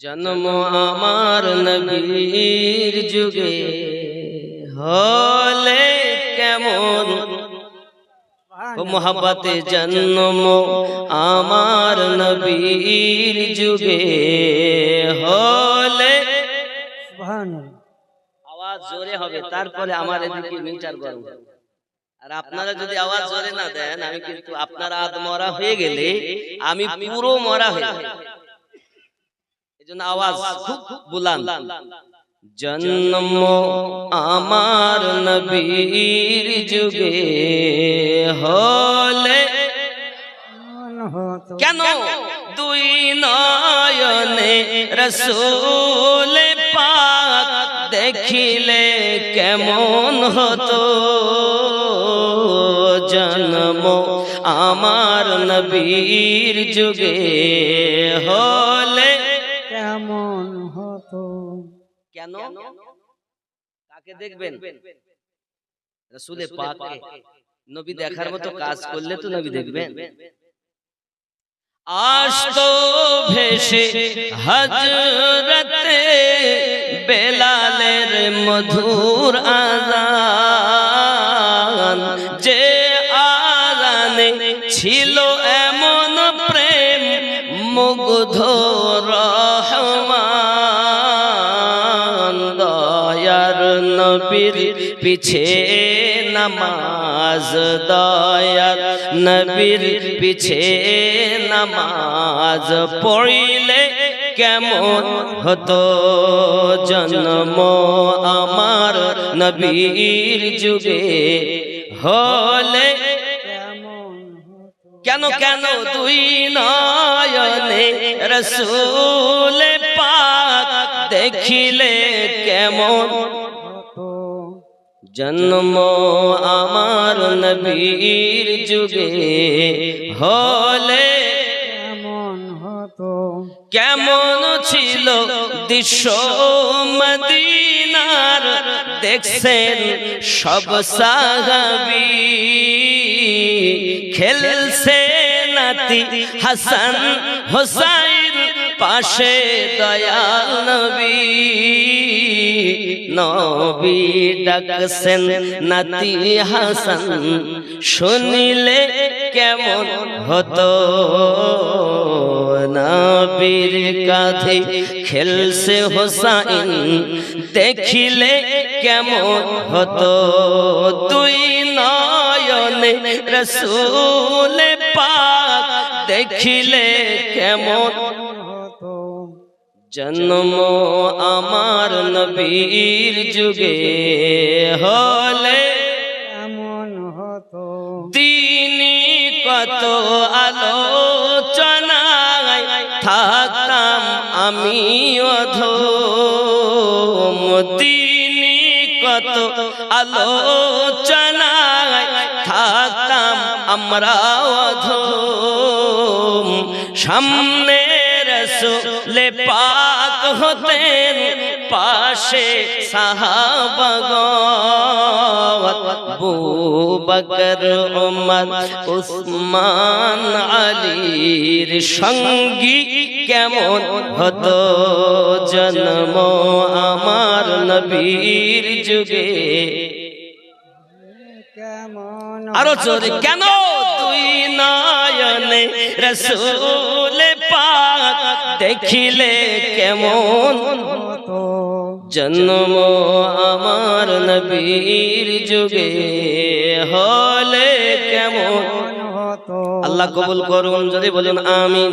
জন্ম আমার নবীর যুগে হলে কেমন? ও মোহাব্বতে জন্ম আমার নবীর যুগে হলে আওয়াজ জোরে হবে, তারপরে আমার এদিকে মিটার গরম আর আপনারা যদি আওয়াজ জোরে না দেন, আমি কিন্তু আপনারা আদ মরা হয়ে গেলে আমি পুরো মরা হয়ে জন্য আওয়াজ খুব বুলান জন্ম আমার নবীর যুগে হলে কেন? দুই নয়নে রসুল পাক দেখিলে কেমন হতো? জন্ম আমার নবীর যুগে হলে কেমন হতো? কেন? কাকে দেখবেন? রসুলে পাককে নবী দেখার মতো কাজ করলে তো নবী দেখবেন। আসতো ভেসে হজরতে বেলালের মধুর আজান যে আজানে ছিল এমন মুগ্ধ রহমান, দয়ার নবীর পিছে নামাজ, দয়ার নবীর পিছে নামাজ পড়িলে কেমন হতো জন্ম আমার নবীর যুগে? হলে কেন কেন তুই নয়নে রসুল পাক দেখিলে কেমন? জন্ম আমার নবীর যুগে হলে কেমন ছিল দৃশ্য মদিনার? দেখছেন সব সাহাবি। খেলছে নাতি হাসান হোসাইন, পাশে দয়াল নবী। নবী ডাকছেন নাতি হাসান, শুনিলে কেমন হতো? নবীর কাঁধে খেলছে হোসাইন। দেখিলে কেমন হতো? দুই নয়নে রসুল পাক দেখিলে কেমন জন্ম আমার নবীর যুগে হলে। কেমন হতো? তিনি কত আলোচনায় থাকতাম আমি অধো মদিনি কত আলোচনায় থাকতাম আমরা অধম সামনে রসুলে পাক হতেন পাশে সাহাবাগত বকর ওমর উসমান আলীর সঙ্গী কেমন হতো জন্ম আমার নবীর যুগে? আরও জোরে কেন তুই নয়নে রসুল পাক দেখিলে কেমন? জন্ম আমার নবীর যুগে হলে কেমন? আল্লাহ কবুল করুন যদি বলুন আমিন।